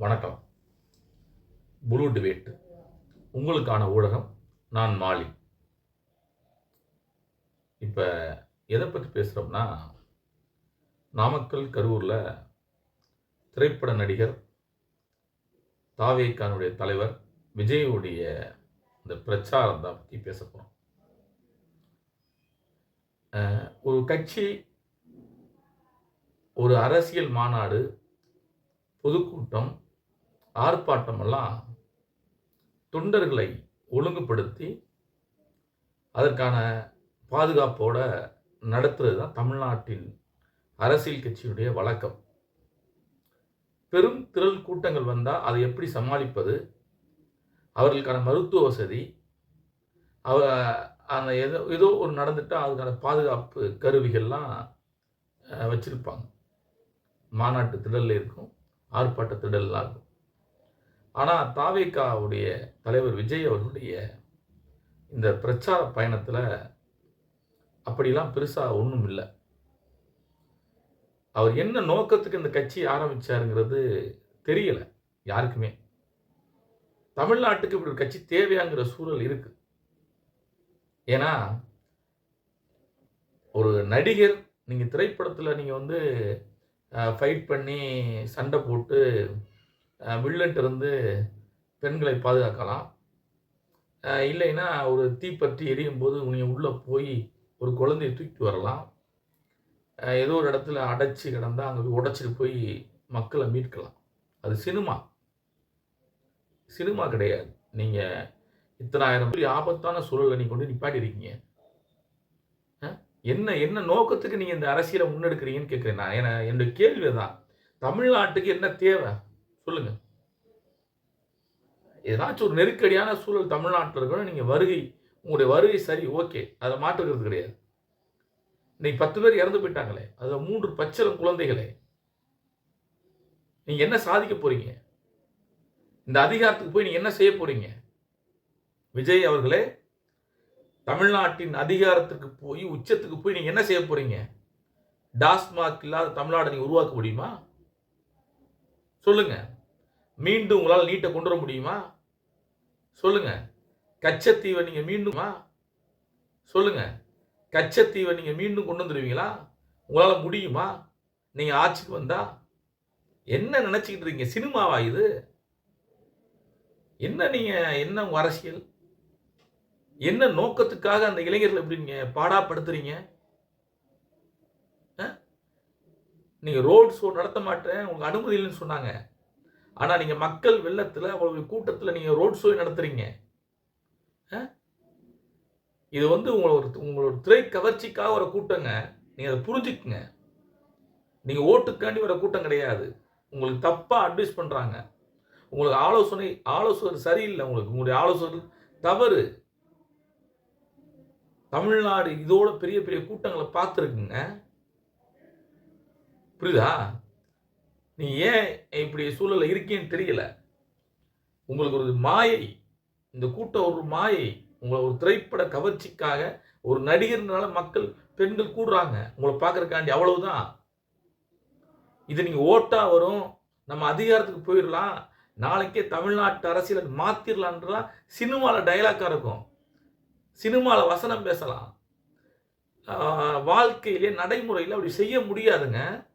வணக்கம். Blue debate உங்களுக்கான ஊடகம் நான் மாலி. இப்போ எதை பற்றி பேசுகிறோம்னா நாமக்கல் கரூரில் திரைப்பட நடிகர் தாவேக்கானுடைய தலைவர் விஜயுடைய இந்த பிரச்சாரம் தான் பற்றி பேச போகிறோம் ஒரு கட்சி ஒரு அரசியல் மாநாடு பொதுக்கூட்டம் ஆர்ப்பாட்டமெல்லாம் தொண்டர்களை ஒழுங்குபடுத்தி அதற்கான பாதுகாப்போட நடத்துறது தான் தமிழ்நாட்டின் அரசியல் கட்சியுடைய வழக்கம். பெரும் திரள் கூட்டங்கள் வந்தால் அதை எப்படி சமாளிப்பது? அவர்களுக்கான மருத்துவ வசதி அவ அந்த ஏதோ ஏதோ ஒரு நடந்துட்டால் அதுக்கான பாதுகாப்பு கருவிகள்லாம் வச்சுருப்பாங்க. மாநாட்டு திடலில் இருக்கும் ஆர்ப்பாட்ட திடல்லாம் இருக்கும் ஆனால் தாவேக்காவுடைய தலைவர் விஜய் அவர்களுடைய இந்த பிரச்சார பயணத்தில் அப்படிலாம் பெருசாக ஒன்றும் இல்லை. அவர் என்ன நோக்கத்துக்கு இந்த கட்சி ஆரம்பித்தாருங்கிறது தெரியலை யாருக்குமே. தமிழ்நாட்டுக்கு இப்படி ஒரு கட்சி தேவையாங்கிற சூழல் இருக்கு. ஏன்னா ஒரு நடிகர் நீங்கள் திரைப்படத்தில் நீங்கள் வந்து ஃபைட் பண்ணி சண்டை போட்டு வில்லன்ட்டு இருந்து பெண்களை பாதுகாக்கலாம். இல்லைன்னா ஒரு தீப்பற்றி எரியும் போது நீங்கள் உள்ளே போய் ஒரு குழந்தைய தூக்கிட்டு வரலாம். ஏதோ ஒரு இடத்துல அடைச்சி கிடந்தால் அங்கே போய் உடச்சிட்டு போய் மக்களை மீட்கலாம். அது சினிமா. சினிமா கிடையாது. நீங்கள் இத்தனாயிரம் பெரிய ஆபத்தான சூழலை நீங்கள் கொண்டு நிப்பாட்டிருக்கீங்க என்ன என்ன நோக்கத்துக்கு நீங்கள் இந்த அரசியலை முன்னெடுக்கிறீங்கன்னு கேட்குறேன் நான். ஏன்னா என்னுடைய கேள்வி தான் தமிழ்நாட்டுக்கு என்ன தேவை? சொல்லுங்க. ஏதாச்சும் ஒரு நெருக்கடியான சூழல் தமிழ்நாட்டில் இருக்கணும் நீங்கள் வருகை உங்களுடைய வருகை சரி ஓகே. அதை மாற்றுகிறது கிடையாது. இன்னைக்கு பத்து பேர் இறந்து போயிட்டாங்களே அதில் மூன்று பச்சளம் குழந்தைகளே. நீங்கள் என்ன சாதிக்க போறீங்க? இந்த அதிகாரத்துக்கு போய் நீங்கள் என்ன செய்ய போறீங்க? விஜய் அவர்களே தமிழ்நாட்டின் அதிகாரத்துக்கு போய் உச்சத்துக்கு போய் நீங்கள் என்ன செய்ய போறீங்க? டாஸ்மாக் இல்லாத தமிழ்நாடு நீங்கள் உருவாக்க முடியுமா? சொல்லுங்க. மீண்டும் உங்களால் நீட்டை கொண்டு வர முடியுமா? சொல்லுங்க. கச்சத்தீவை நீங்கள் மீண்டுமா சொல்லுங்க. கச்சத்தீவை நீங்கள் மீண்டும் கொண்டு வந்துடுவீங்களா உங்களால் முடியுமா? நீங்கள் ஆட்சிக்கு வந்தா என்ன நினச்சிக்கிட்டு இருக்கீங்க? சினிமாவா இது? என்ன நீங்கள் என்ன உங்கள் அரசியல்? என்ன நோக்கத்துக்காக அந்த இளைஞர்கள் எப்படி நீங்கள் பாடாப்படுத்துறீங்க? நீங்கள் ரோட் ஷோ நடத்த மாட்டேன் உங்களுக்கு அனுமதி இல்லைன்னு சொன்னாங்க. ஆனால் நீங்கள் மக்கள் வெள்ளத்தில் அவ்வளவு கூட்டத்தில் நீங்கள் ரோட் ஷோ நடத்துகிறீங்க இது வந்து உங்களோட உங்களோட திரை கவர்ச்சிக்காக வர கூட்டங்க. நீங்கள் அதை புரிஞ்சுக்குங்க. நீங்கள் ஓட்டுக்காண்டி வர கூட்டம் கிடையாது. உங்களுக்கு தப்பாக அட்வைஸ் பண்ணுறாங்க உங்களுக்கு ஆலோசனை ஆலோசனை சரியில்லை உங்களுக்கு. உங்களுடைய ஆலோசனை தவறு. தமிழ்நாடு இதோட பெரிய பெரிய கூட்டங்களை பார்த்துருக்குங்க. புரியுதா? நீ ஏன் இப்படி சூழலில் இருக்கேன்னு தெரியல. உங்களுக்கு ஒரு மாயை இந்த கூட்டம் ஒரு மாயை உங்களை ஒரு திரைப்பட கவர்ச்சிக்காக ஒரு நடிகர்னால மக்கள் பெண்கள் கூடுறாங்க. உங்களை பார்க்கறக்காண்டி அவ்வளவுதான். இது நீங்கள் ஓட்டா வரும். நம்ம அதிகாரத்துக்கு போயிடலாம். நாளைக்கே தமிழ்நாட்டு அரசியலை மாற்றிடலான்றலாம் சினிமாவில் டைலாக்காக இருக்கும். சினிமாவில் வசனம் பேசலாம். வாழ்க்கையிலே நடைமுறையில் அப்படி செய்ய முடியாதுங்க.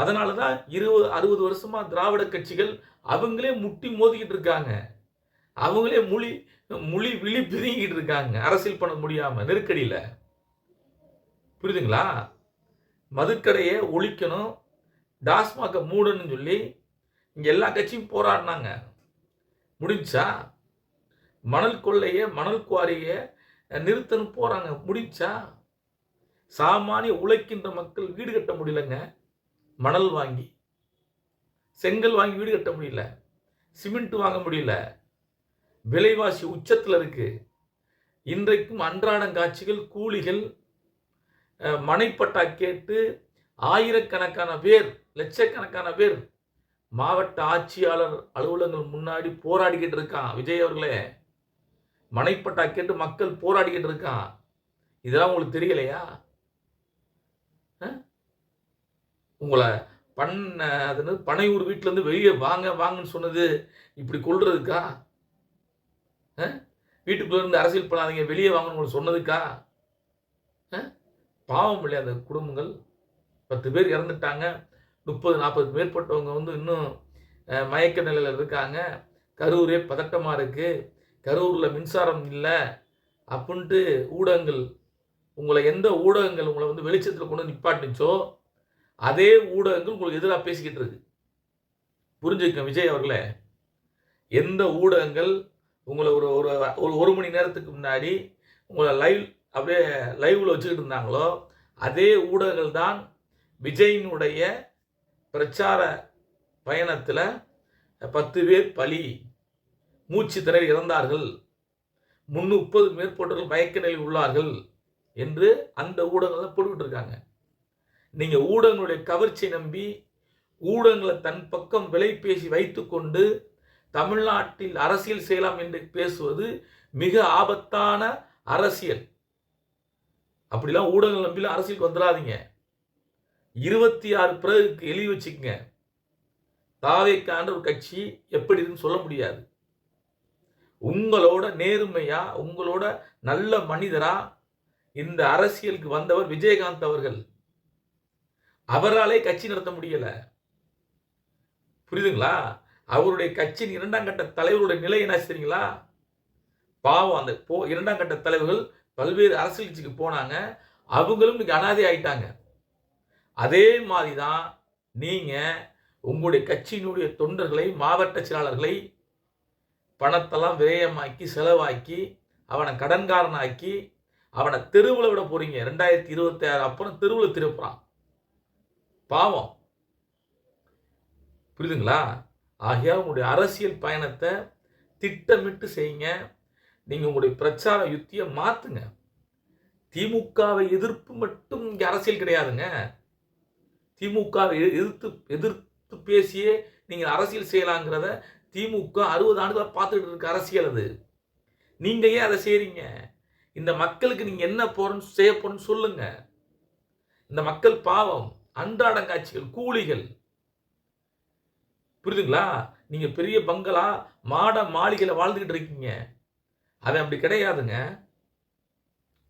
அதனால தான் இருபது அறுபது வருஷமாக திராவிட கட்சிகள் அவங்களே முட்டி மோதிக்கிட்டு இருக்காங்க. அவங்களே மொழி மொழி விழி பிதுங்கிட்டு இருக்காங்க. அரசியல் பண்ண முடியாமல் நெருக்கடியில். புரியுதுங்களா? மதுக்கடையை ஒழிக்கணும். டாஸ்மாகை மூடணும்னு சொல்லி இங்கே எல்லா கட்சியும் போராடினாங்க. முடிஞ்சா? மணல் கொள்ளையை மணல் குவாரியை நிறுத்தணும் போகிறாங்க முடிச்சா சாமானிய உழைக்கின்ற மக்கள் வீடு கட்ட முடியலங்க. மணல் வாங்கி செங்கல் வாங்கி வீடு கட்ட முடியல சிமெண்ட் வாங்க முடியல விலைவாசி உச்சத்தில் இருக்குது இன்றைக்கும் அன்றாடங்காட்சிகள் கூலிகள் மனைப்பட்டா கேட்டு ஆயிரக்கணக்கான பேர் லட்சக்கணக்கான பேர் மாவட்ட ஆட்சியாளர் அலுவலகங்கள் முன்னாடி போராடிக்கிட்டு இருக்கான். விஜய் அவர்களே மனைப்பட்டா கேட்டு மக்கள் போராடிக்கிட்டு இருக்கான். இதெல்லாம் உங்களுக்கு தெரியலையா? ஆ உங்களை பண்ண அதுன்னு பனையூர் வீட்டிலேருந்து வெளியே வாங்க வாங்கன்னு சொன்னது இப்படி கொள்றதுக்கா வீட்டுக்குள்ளே இருந்து அரசியல் பண்ணாதீங்க வெளியே வாங்கன்னு உங்களுக்கு சொன்னதுக்கா? பாவம் இல்லையா அந்த குடும்பங்கள்? பத்து பேர் இறந்துட்டாங்க முப்பது நாற்பது மேற்பட்டவங்க வந்து இன்னும் மயக்க நிலையில் இருக்காங்க. கரூரே பதட்டமாக இருக்குது கரூரில் மின்சாரம் இல்லை அப்படின்ட்டு ஊடகங்கள் உங்களை எந்த ஊடகங்கள் உங்களை வந்து வெளிச்சத்தில் கொண்டு நிப்பாட்டுச்சோ? அதே ஊடகங்கள் உங்களுக்கு எதிராக பேசிக்கிட்டு இருக்கு. புரிஞ்சுக்க விஜய் அவர்களே. எந்த ஊடகங்கள் உங்களை ஒரு ஒரு ஒரு ஒரு மணி நேரத்துக்கு முன்னாடி உங்களை லைவ் அப்படியே லைவில் வச்சுக்கிட்டு இருந்தாங்களோ அதே ஊடகங்கள் தான் விஜயினுடைய பிரச்சார பயணத்தில் பத்து பேர் பலி மூச்சு திணறி இறந்தார்கள். முன்னூப்பது மேற்பட்டவர்கள் மயக்க நிலையில் உள்ளார்கள் என்று அந்த ஊடகங்கள் போட்டுக்கிட்டு இருக்காங்க. நீங்க ஊடகங்களுடைய கவர்ச்சி நம்பி ஊடகங்களை தன் பக்கம் விலை பேசி வைத்துக்கொண்டு தமிழ்நாட்டில் அரசியல் செய்யலாம் என்று பேசுவது மிக ஆபத்தான அரசியல். அப்படிலாம் ஊடகங்கள் நம்பிலாம் அரசியலுக்கு வந்துடாதீங்க. இருபத்தி ஆறு பிறகுக்கு எழுதி வச்சுக்கங்க. தாவேக்கான்ற ஒரு கட்சி எப்படி இருக்குன்னு சொல்ல முடியாது. உங்களோட நேர்மையா உங்களோட நல்ல மனிதரா இந்த அரசியலுக்கு வந்தவர் விஜயகாந்த் அவர்கள். அவராலே கட்சி நடத்த முடியல. புரியுதுங்களா? அவருடைய கட்சியின் இரண்டாம் கட்ட தலைவருடைய நிலை என்ன சரிங்களா பாவம் அந்த போ இரண்டாம் கட்ட தலைவர்கள் பல்வேறு அரசியல் கட்சிக்கு போனாங்க. அவங்களும் இன்னைக்கு அனாதை ஆயிட்டாங்க. அதே மாதிரி தான் நீங்கள் உங்களுடைய கட்சியினுடைய தொண்டர்களை மாவட்ட செயலாளர்களை பணத்தெல்லாம் விரயமாக்கி செலவாக்கி அவனை கடன்காரனாக்கி அவனை தெருவில் விட போகிறீங்க ரெண்டாயிரத்தி இருபத்தி ஆறு அப்புறம் தெருவில் திருப்புறான் பாவம். புரியுதுங்களா? ஆகையால் உங்களுடைய அரசியல் பயணத்தை திட்டமிட்டு செய்யுங்க. நீங்கள் உங்களுடைய பிரச்சார யுத்தியை மாற்றுங்க திமுகவை எதிர்ப்பு மட்டும் இங்கே அரசியல் கிடையாதுங்க. திமுகவை எதிர்த்து எதிர்த்து பேசியே நீங்கள் அரசியல் செய்யலாங்கிறத திமுக அறுபது ஆண்டுகளாக பார்த்துட்டு இருக்க அரசியல் அது. நீங்கள் ஏன் அதை செய்கிறீங்க இந்த மக்களுக்கு நீங்கள் என்ன போறன்னு செய்ய போகிறோன்னு சொல்லுங்கள் இந்த மக்கள் பாவம். அன்றாடம் காட்சிகள் கூலிகள். புரியுதுங்களா? நீங்க பெரிய பங்களா மாட மாளிகையில் வாழ்ந்துகிட்டு இருக்கீங்க. அது அப்படி கிடையாதுங்க.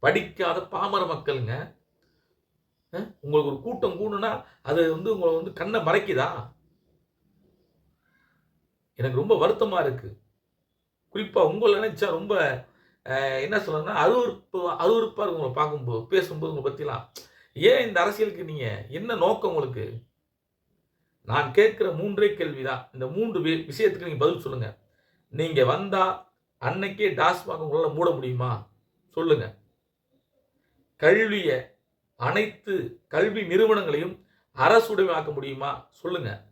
படிக்காத பாமர மக்களுங்க. உங்களுக்கு ஒரு கூட்டம் கூடுனா அது வந்து உங்களை வந்து கண்ணை மறைக்குதா? எனக்கு ரொம்ப வருத்தமா இருக்கு. குறிப்பா உங்களை நினைச்சா ரொம்ப என்ன சொல்றதுன்னா அருவருப்பு அருவருப்பா இருக்கு உங்களை பார்க்கும்போது பேசும்போது உங்களை பத்திலாம் ஏன் இந்த அரசியலுக்கு நீங்க என்ன நோக்கம் உங்களுக்கு? நான் கேட்குற மூன்றே கேள்விதான். இந்த மூன்று விஷயத்துக்கு நீங்க பதில் சொல்லுங்க. நீங்க வந்தா அன்னைக்கே டாஸ்மாக் உங்களால் மூட முடியுமா? சொல்லுங்க. கல்வியை அனைத்து கல்வி நிறுவனங்களையும் அரசுடைமையாக்க முடியுமா? சொல்லுங்க.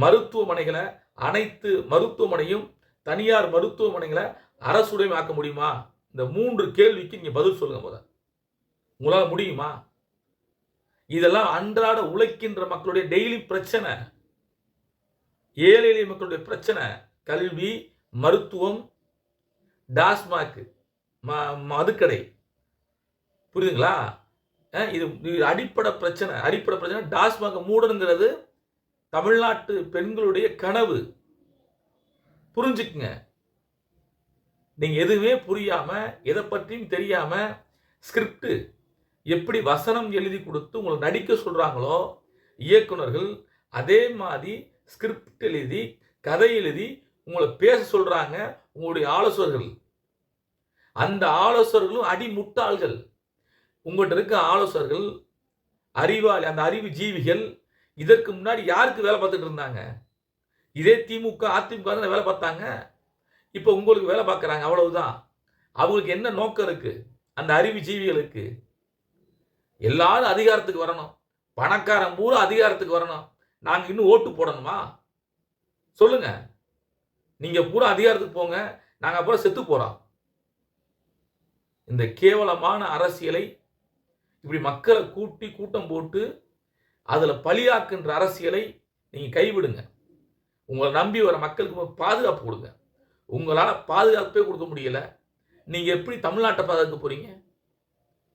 மருத்துவமனைகளை அனைத்து மருத்துவமனையும் தனியார் மருத்துவமனைகளை அரசுடைமையாக்க முடியுமா? இந்த மூன்று கேள்விக்கு நீங்க பதில் சொல்லுங்க முதல்ல. உங்களால் முடியுமா? இதெல்லாம் அன்றாட உழைக்கின்ற மக்களுடைய டெய்லி பிரச்சனை. ஏழை எளிய மக்களுடைய பிரச்சனை. கல்வி மருத்துவம் டாஸ்மாக் ம- மதுக்கடை புரியுதுங்களா? இது இது அடிப்படை பிரச்சனை. அடிப்படை பிரச்சனை டாஸ்மாக மூடணுங்கிறது தமிழ்நாட்டு பெண்களுடைய கனவு. புரிஞ்சுக்குங்க. நீங்கள் எதுவுமே புரியாமல் எதை பற்றியும் தெரியாமல் ஸ்கிரிப்டு எப்படி வசனம் எழுதி கொடுத்து உங்களை நடிக்க சொல்கிறாங்களோ இயக்குனர்கள் அதே மாதிரி ஸ்கிரிப்ட் எழுதி கதை எழுதி உங்களை பேச சொல்கிறாங்க உங்களுடைய ஆலோசகர்கள். அந்த ஆலோசகர்களும் அடி முட்டாள்கள் உங்கள்கிட்ட இருக்க ஆலோசகர்கள் அறிவாளி அந்த அறிவு ஜீவிகள் இதற்கு முன்னாடி யாருக்கு வேலை பார்த்துட்டு இருந்தாங்க? இதே திமுக அதிமுக வேலை பார்த்தாங்க. இப்போ உங்களுக்கு வேலை பார்க்குறாங்க அவ்வளவுதான். அவங்களுக்கு என்ன நோக்கம் இருக்குது அந்த அறிவு ஜீவிகளுக்கு. எல்லாரும் அதிகாரத்துக்கு வரணும். பணக்காரன் பூரா அதிகாரத்துக்கு வரணும். நாங்கள் இன்னும் ஓட்டு போடணுமா? சொல்லுங்க. நீங்கள் பூரா அதிகாரத்துக்கு போங்க. நாங்கள் அப்புறம் செத்து போகிறோம் இந்த கேவலமான அரசியலை இப்படி மக்களை கூட்டி கூட்டம் போட்டு அதில் பலியாக்குன்ற அரசியலை நீங்கள் கைவிடுங்க. உங்களை நம்பி வர மக்களுக்கு பாதுகாப்பு கொடுங்க. உங்களால் பாதுகாப்பே கொடுக்க முடியல. நீங்கள் எப்படி தமிழ்நாட்டை பாதுகாக்க போகிறீங்க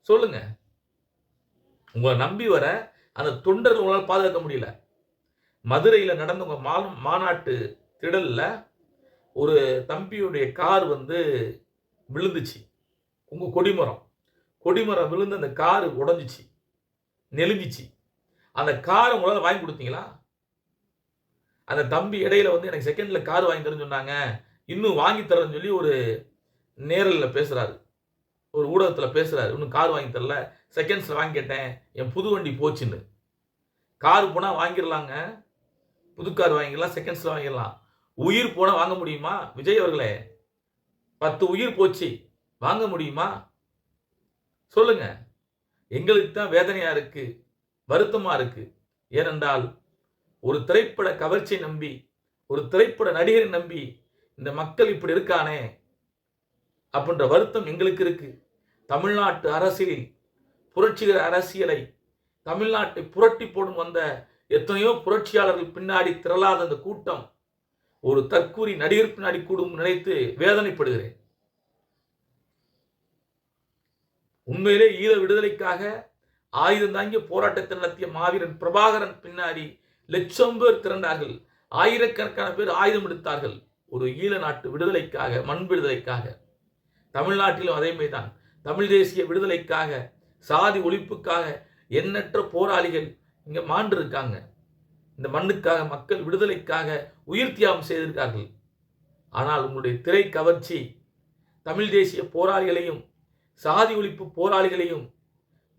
சொல்லுங்கள் உங்களை நம்பி வர அந்த தொண்டர்கள் உங்களால் பாதுகாக்க முடியல. மதுரையில் நடந்த உங்கள் மா மாநாட்டு திடலில் ஒரு தம்பியுடைய கார் வந்து விழுந்துச்சு. உங்கள் கொடிமரம். கொடிமரம் விழுந்து அந்த கார் உடைஞ்சிச்சு. நெலிஞ்சிச்சு அந்த காரை உங்களால் வாங்கி கொடுத்தீங்களா? அந்த தம்பி இடையில வந்து எனக்கு செகண்டில் கார் வாங்கி தரேன்னு சொன்னாங்க. இன்னும் வாங்கி தரேன்னு சொல்லி ஒரு நேரலில் பேசுகிறாரு ஒரு ஊடகத்தில் பேசுகிறாரு இன்னும் கார் வாங்கி தரல செகண்ட்ஸில் வாங்கி கேட்டேன் என் புது வண்டி போச்சுன்னு. கார் போனால் வாங்கிடலாங்க புது கார் வாங்கிடலாம் செகண்ட்ஸில் வாங்கிடலாம் உயிர் போனால் வாங்க முடியுமா? விஜய் அவர்களே பத்து உயிர் போச்சு வாங்க முடியுமா? சொல்லுங்க. எங்களுக்கு தான் வேதனையாக இருக்குது வருத்தமாக இருக்குது ஏனென்றால் ஒரு திரைப்பட கவர்ச்சியை நம்பி ஒரு திரைப்பட நடிகரை நம்பி இந்த மக்கள் இப்படி இருக்கானே அப்படின்ற வருத்தம் எங்களுக்கு இருக்குது தமிழ்நாட்டு அரசியலில் புரட்சிகர அரசியலை தமிழ்நாட்டை புரட்டி போடும் வந்த எத்தனையோ புரட்சியாளர்கள் பின்னாடி திரளாத அந்த கூட்டம் ஒரு தற்கூறி நடிகர் பின்னாடி கூடும் நினைத்து வேதனைப்படுகிறேன். உண்மையிலே ஈழ விடுதலைக்காக ஆயுதம் தாங்கிய போராட்டத்தை நடத்திய மாவீரன் பிரபாகரன் பின்னாடி லட்சம் பேர் திரண்டார்கள் ஆயிரக்கணக்கான பேர் ஆயுதம் எடுத்தார்கள் ஒரு ஈழ நாட்டு விடுதலைக்காக மண் விடுதலைக்காக. தமிழ்நாட்டிலும் அதே தான் தமிழ் தேசிய விடுதலைக்காக சாதி ஒழிப்புக்காக எண்ணற்ற போராளிகள் இங்கே மாண்டு இருக்காங்க இந்த மண்ணுக்காக மக்கள் விடுதலைக்காக உயிர் தியாகம் செய்திருக்கார்கள் ஆனால் உங்களுடைய திரை கவர்ச்சி தமிழ் தேசிய போராளிகளையும் சாதி ஒழிப்பு போராளிகளையும்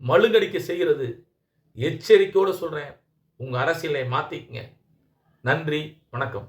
மழுங்கடிக்க செய்கிறது. எச்சரிக்கையோடு சொல்கிறேன் உங்கள் அரசியலை மாற்றிக்கங்க நன்றி வணக்கம்.